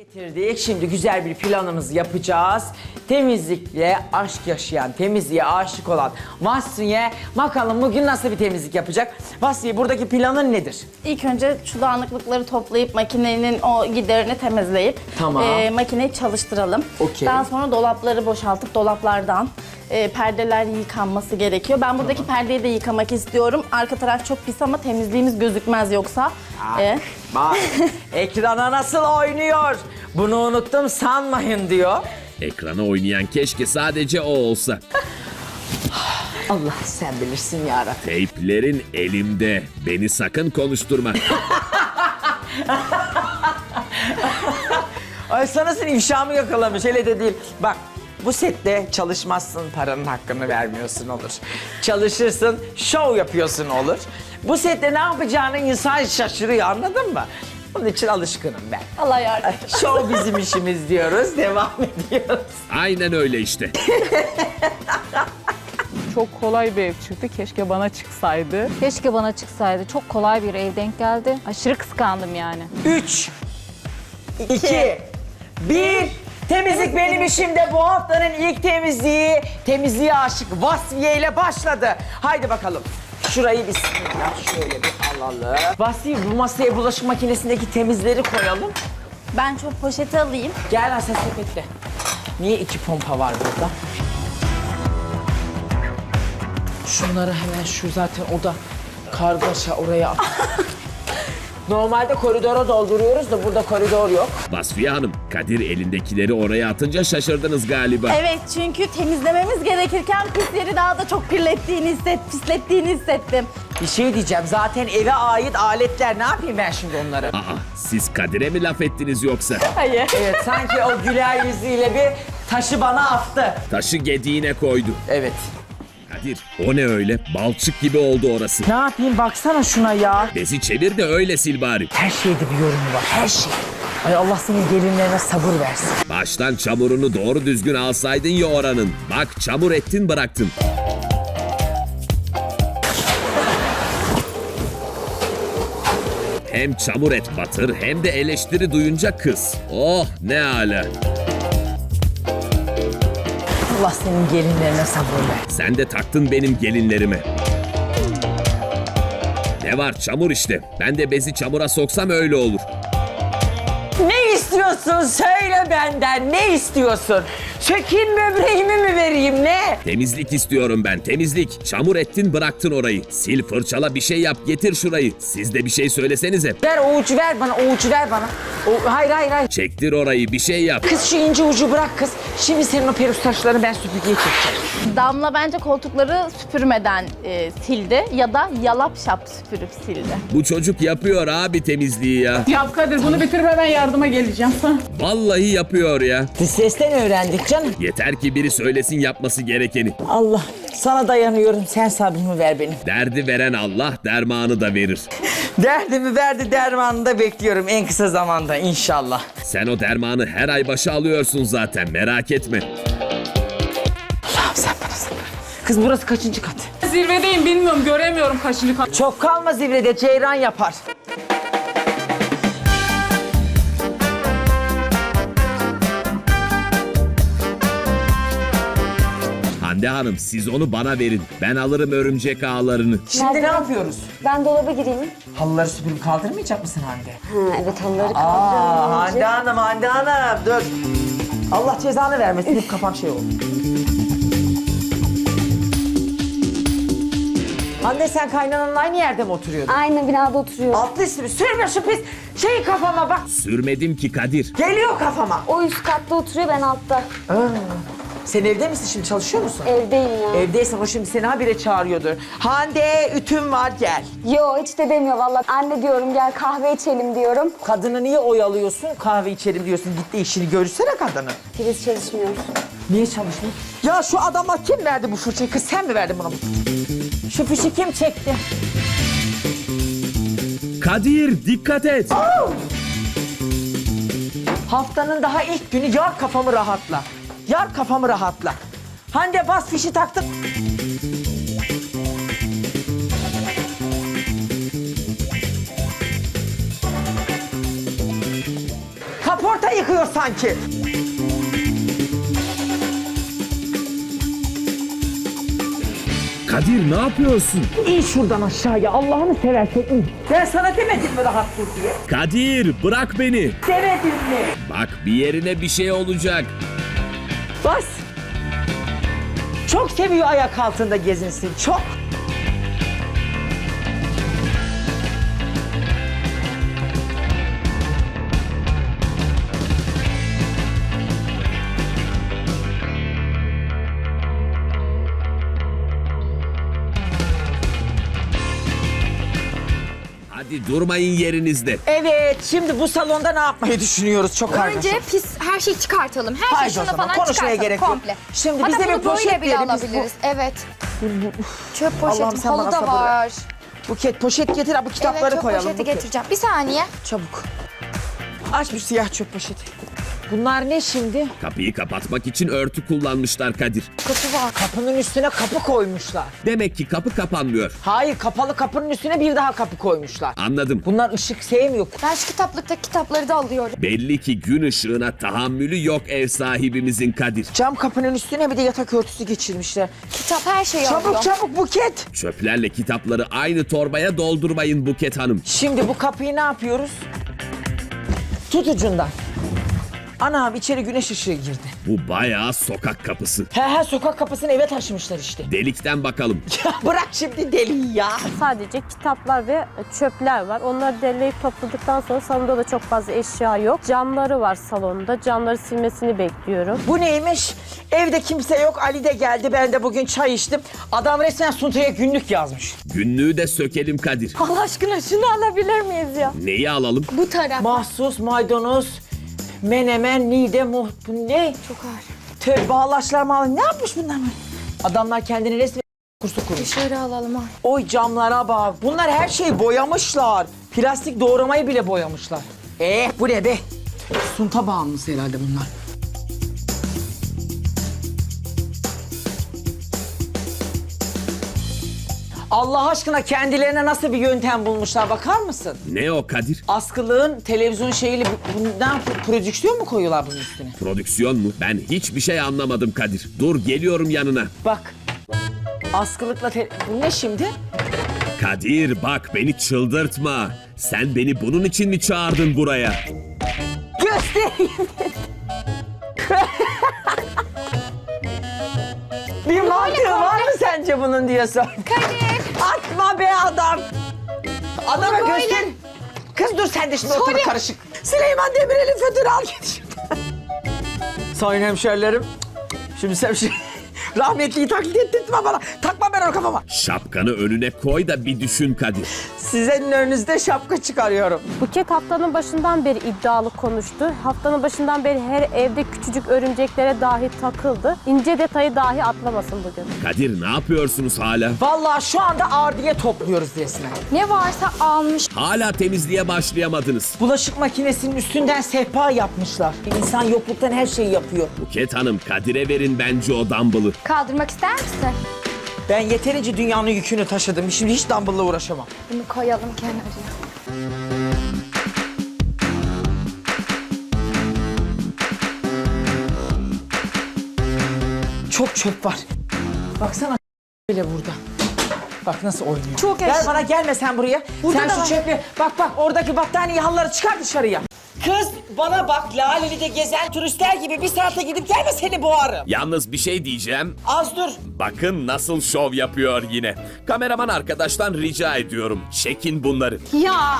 Getirdik. Şimdi güzel bir planımızı yapacağız. Temizlikle aşk yaşayan, temizliğe aşık olan Vasfiye bakalım bugün nasıl bir temizlik yapacak? Vasfiye buradaki planın nedir? İlk önce şu dağınıklıkları toplayıp makinenin o giderini temizleyip Tamam. e, makineyi çalıştıralım. Okey. Daha sonra dolapları boşaltıp dolaplardan e, perdeler yıkanması gerekiyor. Ben buradaki perdeyi de yıkamak istiyorum. Arka taraf çok pis ama temizliğimiz gözükmez yoksa. E, Bak ekrana nasıl oynuyor? Bunu unuttum sanmayın diyor. Ekrana oynayan keşke sadece o olsa. Allah sen bilirsin yarabbim. Teyplerin elimde. Beni sakın konuşturma. Ay sana senin ifşamı yakalamış hele de değil. Bak bu sette çalışmazsın paranın hakkını vermiyorsun olur. Çalışırsın şov yapıyorsun olur. Bu sette ne yapacağını insan şaşırıyor anladın mı? Onun için alışkınım ben. Allah yardım. Şov bizim işimiz diyoruz, devam ediyoruz. Aynen öyle işte. Çok kolay bir ev çıktı. Keşke bana çıksaydı. Keşke bana çıksaydı. Çok kolay bir ev denk geldi. Aşırı kıskandım yani. Üç, iki, bir. Temizlik benim işimde. Bu haftanın ilk temizliği, temizliğe aşık Vasfiye ile başladı. Haydi bakalım. Şurayı bismillah şöyle bir alalım. Vasfiye bu masaya bulaşık makinesindeki temizleri koyalım. Ben çok poşeti alayım. Gel Asya sepetle. Niye iki pompa var burada? Şunları hemen şu zaten o da kargaşa oraya at. Normalde koridora dolduruyoruz da burada koridor yok. Vasfiye Hanım, Kadir elindekileri oraya atınca şaşırdınız galiba. Evet çünkü temizlememiz gerekirken pisleri daha da çok kirlettiğini hisset, pislettiğini hissettim. Bir şey diyeceğim zaten eve ait aletler ne yapayım ben şimdi onları? Aa, siz Kadir'e mi laf ettiniz yoksa? Hayır. Evet sanki o güler yüzüyle bir taşı bana attı. Taşı gediğine koydu. Evet. Kadir, o ne öyle? Balçık gibi oldu orası. Ne yapayım baksana şuna ya. Bezi çevir de öyle sil bari. Her şeyde bir yorumu var her şey. Ay Allah senin gelinlerine sabır versin. Baştan çamurunu doğru düzgün alsaydın ya oranın. Bak çamur ettin bıraktın. Hem çamur et batır hem de eleştiri duyunca kız. Oh ne ala. Allah senin gelinlerine sabır ver. Sen de taktın benim gelinlerime. Ne var çamur işte. Ben de bezi çamura soksam öyle olur. Ne istiyorsun söyle benden ne istiyorsun? Sökeyim böbreğimi mi vereyim ne? Temizlik istiyorum ben temizlik. Çamur ettin bıraktın orayı. Sil fırçala bir şey yap getir şurayı. Siz de bir şey söylesenize. Ver o ucu ver bana o ucu ver bana. O, hayır hayır hayır. Çektir orayı bir şey yap. Kız şu ince ucu bırak kız. Şimdi senin o perus taşlarını ben süpürgeye çekeceğim. Damla bence koltukları süpürmeden e, sildi ya da yalap şap süpürüp sildi. Bu çocuk yapıyor abi temizliği ya. Yap Kadir bunu bitirme ben yardıma geleceğim. Vallahi yapıyor ya. Sesten öğrendik canım. Yeter ki biri söylesin yapması gerekeni. Allah sana dayanıyorum sen sabrımı ver benim. Derdi veren Allah dermanı da verir. Derdimi verdi dermanını da bekliyorum en kısa zamanda inşallah. Sen o dermanı her ay başa alıyorsun zaten merak etme. Allah'ım sen bana sabır. Kız burası kaçıncı kat? Zirvedeyim bilmiyorum göremiyorum kaçıncı kat. Çok kalma zirvede ceyran yapar. Hande Hanım siz onu bana verin. Ben alırım örümcek ağlarını. Şimdi ne yapıyoruz? Ben dolaba gireyim. Halıları süpürüp kaldırmayacak mısın Hande? Ha, evet halıları Aa, kaldırıyorum. Hande Hanım, Hande Hanım dur. Allah cezanı vermesin hep kafam şey oldu. Hande sen kaynananın aynı yerde mi oturuyordun? Aynı binada oturuyor. Altlı üstü sürme şu pis şeyi kafama bak. Sürmedim ki Kadir. Geliyor kafama. O üst katta oturuyor ben altta. Sen evde misin şimdi çalışıyor musun? Evdeyim ya. Evdeysen o şimdi seni habire çağırıyordur. Hande ütüm var gel. Yo hiç de demiyor valla. Anne diyorum gel kahve içelim diyorum. Kadını niye oyalıyorsun? Kahve içelim diyorsun. Git de işini görürsene kadını. Priz çalışmıyor. Niye çalışmıyor? Ya şu adama kim verdi bu fırçayı? Kız sen mi verdin buna? Şu fişi kim çekti? Kadir dikkat et. Haftanın daha ilk günü yar kafamı rahatla. Yar kafamı rahatla. Hande bas fişi taktım. Kapı Sigorta yıkıyor sanki. Kadir ne yapıyorsun? İn şuradan aşağıya Allah'ını seversen in. Ben sana demedim mi rahat dur diye? Kadir bırak beni. Demedim mi? Bak bir yerine bir şey olacak. Bas. Çok seviyor ayak altında gezinsin. Çok. Durmayın yerinizde. Evet, şimdi bu salonda ne yapmayı düşünüyoruz? Çok karmaşık. Önce pis her şeyi çıkartalım. Her Haydi şeyi o şunu zaman, falan konuşmaya çıkartalım gerek yok. komple. Şimdi Hatta bize bunu bir poşet böyle bile verin, biz bu- alabiliriz. Evet. Çöp Allah'ım poşetim, sen halı da sabır ver. var. Buket poşet getir, ha, bu kitapları evet, çöp koyalım. poşeti Buket. getireceğim. Bir saniye. Çabuk. Aç bir siyah çöp poşeti. Bunlar ne şimdi? Kapıyı kapatmak için örtü kullanmışlar Kadir. Kutu var. Kapının üstüne kapı koymuşlar. Demek ki kapı kapanmıyor. Hayır, kapalı kapının üstüne bir daha kapı koymuşlar. Anladım. Bunlar ışık sevmiyor. Ben şu kitaplıktaki kitapları da alıyorum. Belli ki gün ışığına tahammülü yok ev sahibimizin Kadir. Cam kapının üstüne bir de yatak örtüsü geçirmişler. Kitap her şeyi Çabuk alıyorum. çabuk Buket. Çöplerle kitapları aynı torbaya doldurmayın Buket Hanım. Şimdi bu kapıyı ne yapıyoruz? Tut ucundan. Anam içeri güneş ışığı girdi. Bu bayağı sokak kapısı. He he sokak kapısını eve taşımışlar işte. Delikten bakalım. Ya bırak şimdi deliyi ya. Sadece kitaplar ve çöpler var. Onları derleyip topladıktan sonra salonda da çok fazla eşya yok. Camları var salonda. Camları silmesini bekliyorum. Bu neymiş? Evde kimse yok. Ali de geldi. Ben de bugün çay içtim. Adam resmen Sunta'ya günlük yazmış. Günlüğü de sökelim Kadir. Allah aşkına şunu alabilir miyiz ya? Neyi alalım? Bu taraf. Mahsus, maydanoz, menemen, nide, muh... Bu ne? Çok ağır. Tövbe bağlaçlar mı? Ne yapmış bunlar? Adamlar kendini resmen kursu kurmuş. Dışarı alalım ha. Oy camlara bak. Bunlar her şeyi boyamışlar. Plastik doğramayı bile boyamışlar. Eh bu ne be? Sunta bağımlısı herhalde bunlar. Allah aşkına kendilerine nasıl bir yöntem bulmuşlar bakar mısın? Ne o Kadir? Askılığın televizyon şeyiyle bundan pro- prodüksiyon mu koyuyorlar bunun üstüne? Prodüksiyon mu? Ben hiçbir şey anlamadım Kadir. Dur geliyorum yanına. Bak. Askılıkla te- Bu ne şimdi? Kadir bak beni çıldırtma. Sen beni bunun için mi çağırdın buraya? Göstereyim. bir mantığı var mı sence bunun diye sor. Kadir. Atma be adam. Adama böyle- göster. Kız dur sen de şimdi ortalık karışık. Süleyman Demirel'in fötürü al git. Sayın hemşerilerim. Şimdi sen şey... Rahmetliyi taklit ettirtme bana. Takma ben onu kafama. Şapkanı önüne koy da bir düşün Kadir. Sizin önünüzde şapka çıkarıyorum. Buket haftanın başından beri iddialı konuştu. Haftanın başından beri her evde küçücük örümceklere dahi takıldı. İnce detayı dahi atlamasın bugün. Kadir ne yapıyorsunuz hala? Vallahi şu anda ardiye topluyoruz resmen. Ne varsa almış. Hala temizliğe başlayamadınız. Bulaşık makinesinin üstünden sehpa yapmışlar. İnsan yokluktan her şeyi yapıyor. Buket Hanım Kadir'e verin bence o dumbbell'ı. Kaldırmak ister misin? Ben yeterince dünyanın yükünü taşıdım. Şimdi hiç dumbbell'la uğraşamam. Bunu koyalım kenarıya. Çok çöp var. Baksana bile burada. Bak nasıl oynuyor. Çok Ver eşya. bana gelme sen buraya. Burada sen da şu var. çöpü bak bak oradaki battaniye halıları çıkar dışarıya. Kız bana bak Laleli'de gezen turistler gibi bir saate gidip gelme seni boğarım. Yalnız bir şey diyeceğim. Az dur. Bakın nasıl şov yapıyor yine. Kameraman arkadaştan rica ediyorum. Çekin bunları. Ya.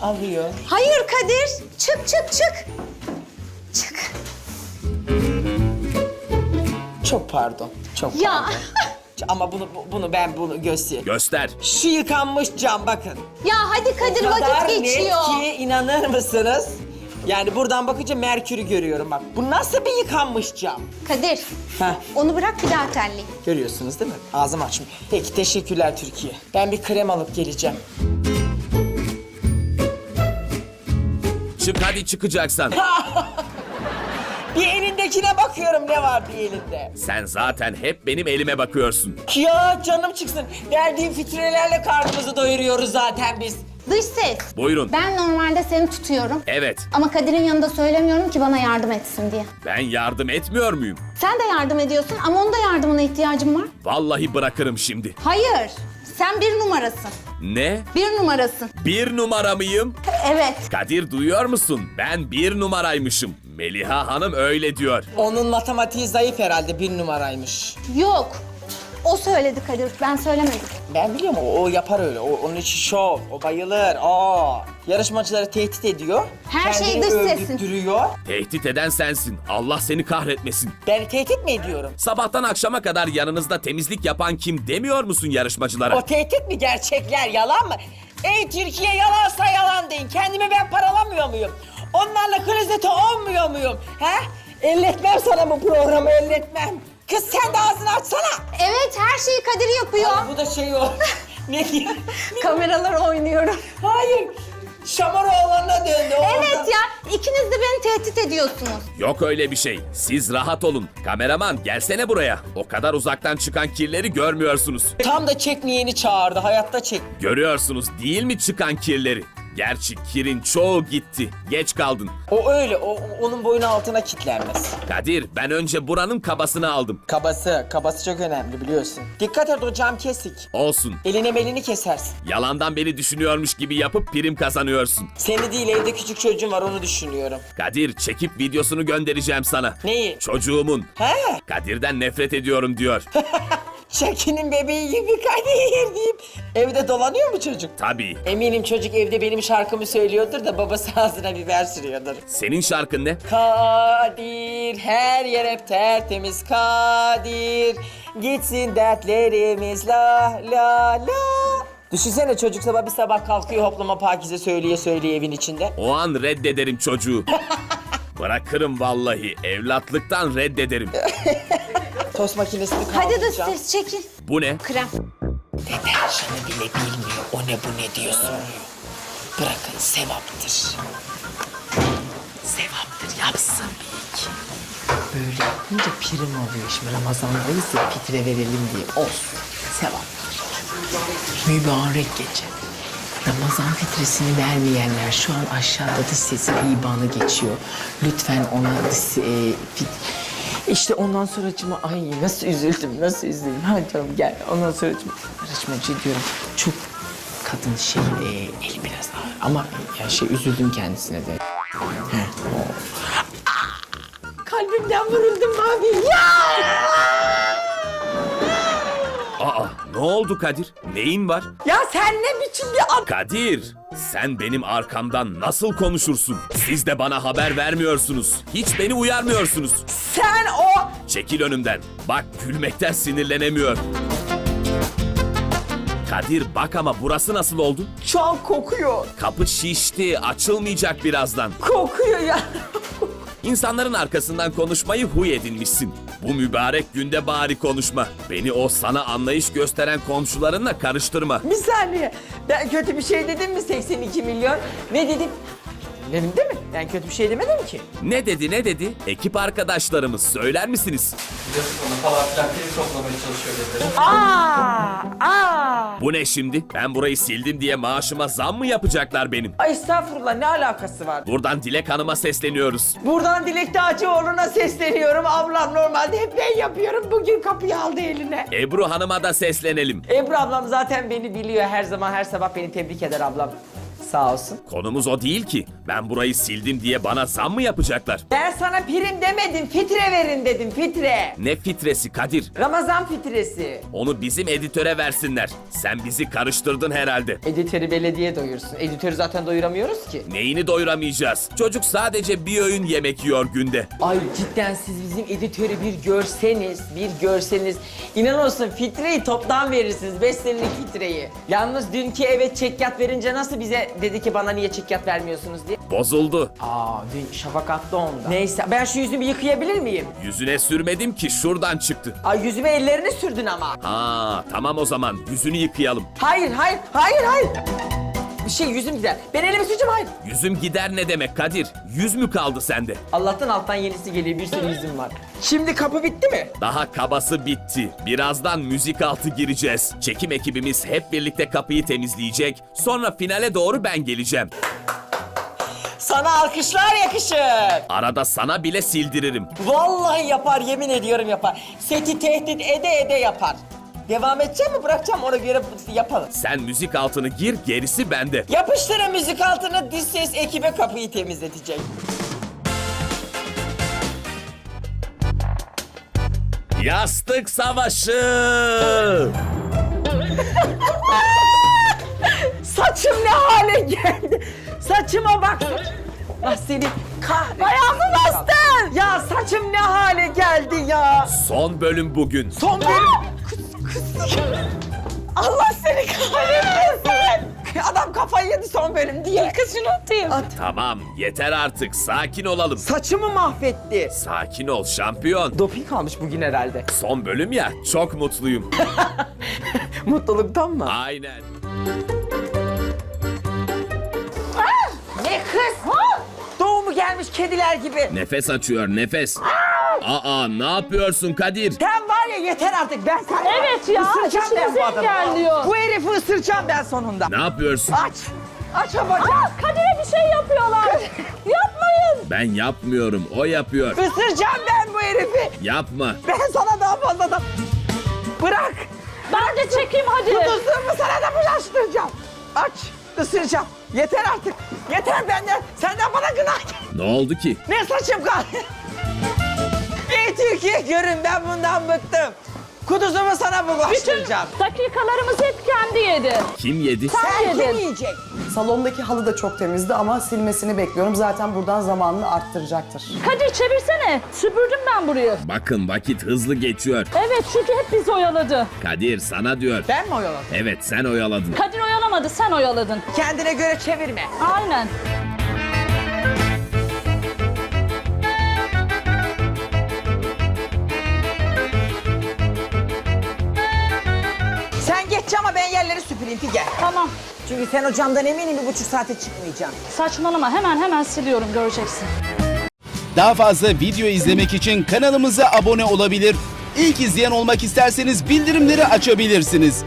Alıyor. Hayır Kadir. Çık çık çık. Çık. Çok pardon. Çok Ya. pardon. Ama bunu bu- bunu ben bunu göstereyim. Göster. Şu yıkanmış cam bakın. Ya hadi Kadir O kadar vakit geçiyor. net ki inanır mısınız? Yani buradan bakınca Merkür'ü görüyorum bak. Bu nasıl bir yıkanmış cam? Kadir. Heh. Onu bırak bir daha terli. Görüyorsunuz değil mi? Ağzım açmıyor. Peki teşekkürler Türkiye. Ben bir krem alıp geleceğim. Çık hadi çıkacaksan. Bir elindekine bakıyorum ne var bir elinde. Sen zaten hep benim elime bakıyorsun. Ya canım çıksın. Verdiğim fitrelerle karnımızı doyuruyoruz zaten biz. Dış ses. Buyurun. Ben normalde seni tutuyorum. Evet, Ama Kadir'in yanında söylemiyorum ki bana yardım etsin diye. ben yardım etmiyor muyum? Sen de yardım ediyorsun ama onun da yardımına ihtiyacım var. Vallahi bırakırım şimdi. Hayır. Sen bir numarasın. Ne? Bir numarasın. Bir numara mıyım? Evet. Kadir duyuyor musun? Ben bir numaraymışım. Meliha Hanım öyle diyor. Onun matematiği zayıf herhalde bir numaraymış. Yok. Söyledi Kadir. Ben söylemedim. Ben biliyorum o, o yapar öyle. O, onun için şov, o bayılır. Aa, yarışmacıları tehdit ediyor. Her şey kendini dış sesin. Tehdit eden sensin. Allah seni kahretmesin. Ben tehdit mi ediyorum? Sabahtan akşama kadar yanınızda temizlik yapan kim demiyor musun yarışmacılara? O tehdit mi gerçekler yalan mı? Ey Türkiye yalansa yalan deyin. Kendimi ben paralamıyor muyum? Onlarla klozete olmuyor muyum? He? Elletmem sana bu programı elletmem. Kız sen de ağzını açsana. Evet her şeyi Kadir yapıyor. Bu da şey o. ne diyor? Kameralar oynuyorum. Hayır. Şamaroğlan'a döndü. o Evet orada. ya ikiniz de beni tehdit ediyorsunuz. Yok öyle bir şey. Siz rahat olun. Kameraman gelsene buraya. O kadar uzaktan çıkan kirleri görmüyorsunuz. Tam da çekmeyeni çağırdı. Hayatta çek. Görüyorsunuz değil mi çıkan kirleri? Gerçi kirin çoğu gitti. Geç kaldın. O öyle. O, onun boynu altına kilitlenmez. Kadir ben önce buranın kabasını aldım. Kabası. Kabası çok önemli biliyorsun. Dikkat et o cam kesik. Olsun. Eline belini kesersin. Yalandan beni düşünüyormuş gibi yapıp prim kazanıyorsun. Seni değil evde küçük çocuğun var onu düşünüyorum. Kadir çekip videosunu göndereceğim sana. Neyi? Çocuğumun. He? Kadir'den nefret ediyorum diyor. Şaki'nin bebeği gibi Kadir deyip evde dolanıyor mu çocuk? Tabii. Eminim çocuk evde benim şarkımı söylüyordur da babası ağzına biber sürüyordur. Senin şarkın ne? Kadir her yer hep tertemiz Kadir Gitsin dertlerimiz la la la Düşünsene çocuk sabah bir sabah kalkıyor hoplama pakize söyleye söyleye evin içinde. O an reddederim çocuğu. Bırakırım vallahi. Evlatlıktan reddederim. Tost makinesini Hadi de kaldıracağım. ses çekin. Bu ne? Krem. Deterjanı bile bilmiyor o ne bu ne diyor soruyor. Bırakın sevaptır. Sevaptır yapsın bir iki. Böyle yapınca prim oluyor. Şimdi Ramazan'dayız ya fitre verelim diye. Olsun. Sevap. Mübarek gece. Ramazan fitresini vermeyenler şu an aşağıda da sesi ibanı geçiyor. Lütfen ona e, fit... İşte ondan sonra ay nasıl üzüldüm, nasıl üzüldüm. Hadi canım gel. Ondan sonra yarışmacı diyorum. Çok kadın şey, e, eli biraz ağır ama ya şey üzüldüm kendisine de. Heh. Ah! Kalbimden vuruldum abi. Ya! Aa ne oldu Kadir? Neyin var? Ya sen ne biçim bir ad... Kadir sen benim arkamdan nasıl konuşursun? Siz de bana haber vermiyorsunuz. Hiç beni uyarmıyorsunuz. Sen o... Çekil önümden. Bak gülmekten sinirlenemiyor. Kadir bak ama burası nasıl oldu? Çok kokuyor. Kapı şişti, açılmayacak birazdan. Kokuyor ya. İnsanların arkasından konuşmayı huy edinmişsin. Bu mübarek günde bari konuşma. Beni o sana anlayış gösteren komşularınla karıştırma. Bir saniye. Ben kötü bir şey dedim mi 82 milyon? Ne dedim? Dedim değil mi? Ben kötü bir şey demedim ki. Ne dedi ne dedi? Ekip arkadaşlarımız söyler misiniz? Aa! Bu ne şimdi? Ben burayı sildim diye maaşıma zam mı yapacaklar benim? Ay estağfurullah ne alakası var? Buradan Dilek Hanım'a sesleniyoruz. Buradan Dilek Dağcıoğlu'na sesleniyorum. Ablam normalde hep ben yapıyorum. Bugün kapıyı aldı eline. Ebru Hanım'a da seslenelim. Ebru ablam zaten beni biliyor. Her zaman her sabah beni tebrik eder ablam. Sağ olsun. Konumuz o değil ki. Ben burayı sildim diye bana zam mı yapacaklar? Ben sana prim demedim. Fitre verin dedim. Fitre. Ne fitresi Kadir? Ramazan fitresi. Onu bizim editöre versinler. Sen bizi karıştırdın herhalde. Editörü belediye doyursun. Editörü zaten doyuramıyoruz ki. Neyini doyuramayacağız? Çocuk sadece bir öğün yemek yiyor günde. Ay cidden siz bizim editörü bir görseniz, bir görseniz. İnan olsun fitreyi toptan verirsiniz. 5 senelik fitreyi. Yalnız dünkü evet çekyat verince nasıl bize dedi ki bana niye çekyat vermiyorsunuz diye. Bozuldu. Aa dün şafak attı onda. Neyse ben şu yüzümü yıkayabilir miyim? Yüzüne sürmedim ki şuradan çıktı. Ay yüzüme ellerini sürdün ama. Ha tamam o zaman yüzünü yıkayalım. Hayır hayır hayır hayır. Bir şey yüzüm gider. Ben elimi süreceğim hayır. Yüzüm gider ne demek Kadir? Yüz mü kaldı sende? Allah'tan alttan yenisi geliyor bir sürü yüzüm var. Şimdi kapı bitti mi? Daha kabası bitti. Birazdan müzik altı gireceğiz. Çekim ekibimiz hep birlikte kapıyı temizleyecek. Sonra finale doğru ben geleceğim. Sana alkışlar yakışır. Arada sana bile sildiririm. Vallahi yapar yemin ediyorum yapar. Seti tehdit ede ede yapar. Devam edeceğim mi bırakacağım ona göre yapalım. Sen müzik altını gir, gerisi bende. Yapıştırın müzik altına diz ses ekibe kapıyı temizletecek. Yastık savaşı! Saçım ne hale geldi? Saçıma bak. Ah seni kahretsin. Ayağımı bastın. Ya saçım ne hale geldi ya? Son bölüm bugün. Son bölüm. Allah seni kahretmesin. Adam kafayı yedi son bölüm diye. Kız şunu atayım. At. Tamam, yeter artık. Sakin olalım. Saçımı mahvetti. Sakin ol şampiyon. Doping almış bugün herhalde. Son bölüm ya, çok mutluyum. Mutluluktan mı? Aynen. Ne kız? Doğumu gelmiş kediler gibi. Nefes açıyor, nefes. Aa, ne yapıyorsun Kadir? Sen var ya yeter artık ben sana. Evet ya, Isıracağım ben işimizi bu adamı. engelliyor. Bu herifi ısıracağım ben sonunda. Ne yapıyorsun? Aç. Aç o bacağı. Kadir'e bir şey yapıyorlar. Yapmayın. Ben yapmıyorum, o yapıyor. Isıracağım ben bu herifi. Yapma. Ben sana daha fazla da... Bırak. Ben de çekeyim hadi. Kuduzluğumu sana da bulaştıracağım. Aç. Isıracağım. Yeter artık. Yeter benden. Senden bana günah. Ne oldu ki? Ne saçım kaldı? Türkiye görün ben bundan bıktım. Kuduzumu sana bulaştıracağım. Dakikalarımızı hep kendi yedi. Kim yedi? Sen yedin. kim yiyecek? Salondaki halı da çok temizdi ama silmesini bekliyorum. Zaten buradan zamanını arttıracaktır. Kadir çevirsene. Süpürdüm ben burayı. Bakın vakit hızlı geçiyor. Evet çünkü hep bizi oyaladı. Kadir sana diyor. Ben mi oyaladım? Evet sen oyaladın. Kadir oyalamadı sen oyaladın. Kendine göre çevirme. Aynen. Süpüreyim Figen. Tamam. Çünkü sen o camdan eminim bir buçuk saate çıkmayacaksın. Saçmalama hemen hemen siliyorum göreceksin. Daha fazla video izlemek için kanalımıza abone olabilir. İlk izleyen olmak isterseniz bildirimleri açabilirsiniz.